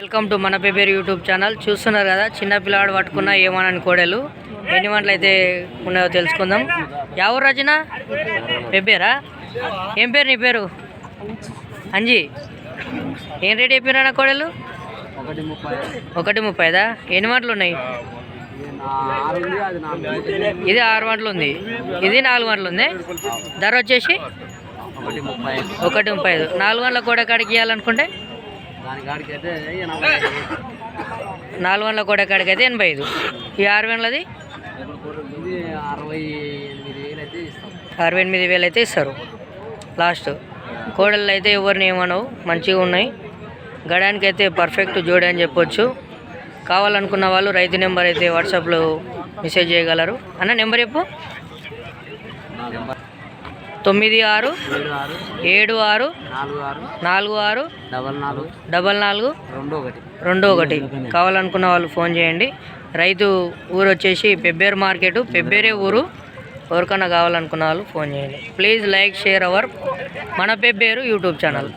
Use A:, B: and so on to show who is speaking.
A: Welcome to మన paper YouTube channel. చూస్తున్నారు కదా చిన్న పిల్లవాడు పట్టుకున్న ఏమనని కోడలు. ఎన్ని వంటలు అయితే ఉన్నాయో తెలుసుకుందాం. ఎవరు రచన? పెబ్బేరా ఏం పేరు నీ పేరు? అంజీ. ఏం రేట్ చెప్పినా కోడలు?
B: ఒకటి ముప్పై.
A: ఒకటి ముప్పైదా ఎన్ని వంటలు ఉన్నాయి?
B: ఇది ఆరు
A: వంటలు ఉంది. ఇది నాలుగు వంటలు ఉంది. ధర వచ్చేసి?
B: ఒకటి ముప్పై
A: ఒకటి ముప్పై ఐదు. నాలుగు వందల కోడ కాడికి ఇవ్వాలనుకుంటే నాలుగు వందల కోడ కాడికి అయితే ఎనభై ఐదు. ఈ ఆరు వందలది
B: ఇది అరవై ఎనిమిది వేలు అయితే
A: ఇస్తారు. లాస్ట్. కోడళ్ళు అయితే ఎవరిని ఏమనవు మంచిగా ఉన్నాయి. గడానికి అయితే పర్ఫెక్ట్ జోడి అని చెప్పొచ్చు. కావాలనుకున్న వాళ్ళు రైతు నెంబర్ అయితే వాట్సాప్లో మెసేజ్ చేయగలరు. అన్న నెంబర్ చెప్పు. తొమ్మిది ఆరు
B: ఏడు ఆరు
A: నాలుగు ఆరు
B: డబల్ నాలుగు
A: డబల్ నాలుగు
B: రెండు ఒకటి
A: రెండు ఒకటి. కావాలనుకున్న వాళ్ళు ఫోన్ చేయండి. రైతు ఊరు వచ్చేసి పెబ్బేరు మార్కెట్ పెబ్బేరే ఊరు. ఎవరికన్నా కావాలనుకున్న వాళ్ళు ఫోన్ చేయండి. ప్లీజ్ లైక్ షేర్ అవర్ మన పెబ్బేరు యూట్యూబ్ ఛానల్.